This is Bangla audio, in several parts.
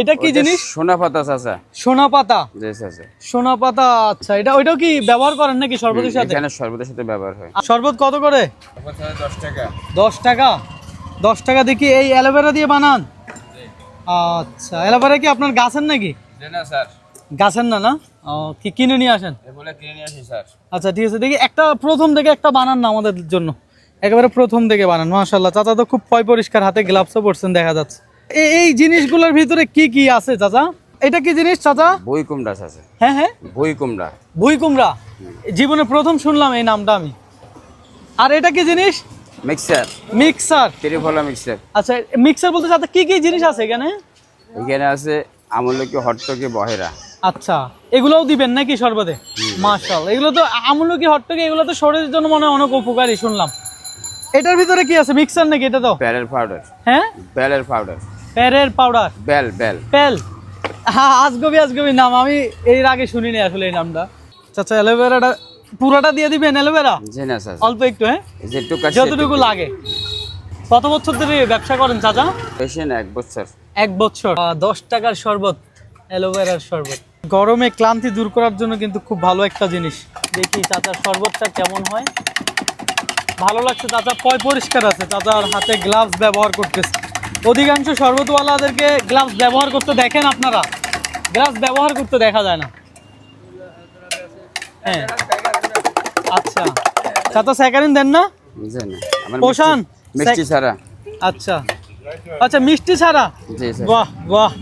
এটা কি জিনিস? সোনা পাতা চাচা। সোনা পাতা? জি চাচা। সোনা পাতা আচ্ছা। এটা ওইটাও কি ব্যবহার করেন নাকি শরবতের সাথে? এখানে সর্বদের সাথে ব্যবহার হয়। আর শরবত কত করে? দশ টাকা। দশ টাকা দশ টাকা দেখি এই অ্যালোভেরা দিয়ে বানান। আচ্ছা অ্যালোভেরা কি আপনার গাছের নাকি? না স্যার। গাছের না না? কি কিনে নিয়ে আসেন? এ কিনে নিয়ে আসি স্যার। আচ্ছা ঠিক আছে। দেখি একটা প্রথম থেকে একটা বানান না আমাদের জন্য। একেবারে প্রথম থেকে বানান মাশাল্লাহ চাচা তো খুব পয় পরিষ্কার হাতে গ্লাভসও পরছেন দেখা যাচ্ছে। এই জিনিসগুলোর ভিতরে কি কি আছে চাচা? এটা কি জিনিস চাচা? বই কুমড়া চাচা হ্যাঁ হ্যাঁ? বই কুমড়া। ভুই কুমড়া? জীবনে প্রথম শুনলাম এই নামটা আমি। আর এটা কি জিনিস? মিক্সার মিক্সার ত্রিফলা মিক্সার আচ্ছা মিক্সার বলতে চাচা কি কি জিনিস আছে এখানে? এখানে আছে আমলকি হট্টকি বহেরা। আচ্ছা এগুলোও দিবেন নাকি সর্বদে? মার্শাল এগুলো তো আমলকি হট্টকি এগুলো তো শরীরের জন্য মনে অনেক উপকারী শুনলাম। এটার ভিতরে কি আছে মিক্সার নাকি এটা তো? বেলের পাউডার হ্যাঁ? বেলের পাউডার প্যারের পাউডার বেল বেল। পেল। হ্যাঁ আজগবি আজগবি নাম। আমি এর আগে শুনিনি আসলে এই নামটা। চাচা অ্যালোভেরাটা পুরোটা দিয়ে দিবেন অ্যালোভেরা? জি না চাচা। অল্প একটু হ্যাঁ? যতটুকু লাগে। কত বছর ধরে ব্যবসা করেন চাচা? বেশি না এক বছর। এক বছর। দশ টাকার শরবত অ্যালোভেরার শরবত। গরমে ক্লান্তি দূর করার জন্য কিন্তু খুব ভালো একটা জিনিস। দেখি চাচার শরবতটা কেমন হয়। ভালো লাগছে চাচা। পয় পরিষ্কার আছে চাচার হাতে গ্লাভস ব্যবহার করতেছে। অধিকাংশ শরবতওয়ালাদেরকে গ্লাভস ব্যবহার করতে দেখেন আপনারা। গ্লাভস ব্যবহার করতে দেখা যায় না। হ্যাঁ। আচ্ছা। চাচা স্যাকারিন দেন না? জি না। আমার পোষান? মিষ্টি- মিষ্টি ছাড়া। আচ্ছা। আচ্ছা মিষ্টি ছাড়া? বাহ বাহ।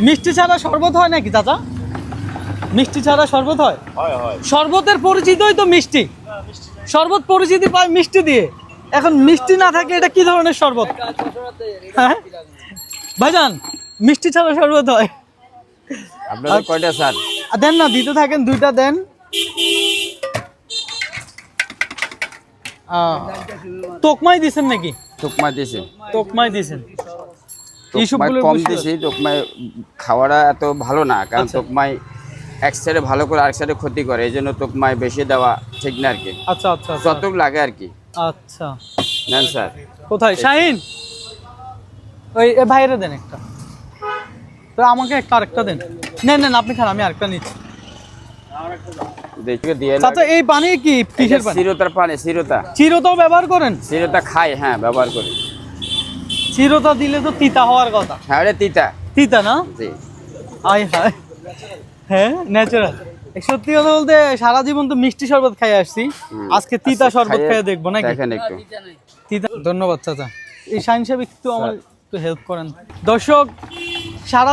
মিষ্টি ছাড়া শরবত হয় নাকি চাচা? মিষ্টি ছাড়া শরবত হয়? শরবতের পরিচিতই তো মিষ্টি। শরবত পরিচিতি পায় মিষ্টি দিয়ে। এখন মিষ্টি না থাকে এটা কি ধরনের শরবত? হ্যাঁ? ভাইজান মিষ্টি ছাড়া শরবত হয়। আপনাদের কয়টা স্যার দেন না দিতে থাকেন দুইটা দেন। তোকমাই দিছেন নাকি? তোকমাই দিছেন। তোকমায় এইসবগুলো কম দিছি তোকমায় খাওয়াটা এত ভালো না কারণ আচ্ছা। এক সাইডে ভালো করে আরেক সাইডে ক্ষতি করে এই জন্য তোকমায় বেশি দেওয়া ঠিক না আর কি। আচ্ছা আচ্ছা আচ্ছা। যতটুক লাগে আর কি। আচ্ছা। নেন স্যার। কোথায়? শাহিন? ওই এ ভাইরে দেন একটা। তো আমাকে একটা আরেকটা দেন। নেন নেন আপনি খান আমি আরেকটা নিচ্ছি। দেখে দিয়ে চাচা এই পানি কি? কিসের পানি? চিরতার পানি চিরতা চিরতাও ব্যবহার করেন? চিরতা খাই হ্যাঁ ব্যবহার করি। চিরতা দিলে তো তিতা হওয়ার কথা। হ্যাঁ ওটা তিতা। তিতা না? জি। আয় হায়। হ্যাঁ ন্যাচারাল সত্যি কথা বলতে সারা জীবন তো মিষ্টি শরবত খাই আসছি। আজকে তিতা আচ্ছা, শরবত খাইয়ে খেয়ে দেখব নাকি? দেখেন একটু। তিতা ধন্যবাদ চাচা। এই সাইন সাহেব একটু আমার একটু হেল্প করেন। দর্শক সারা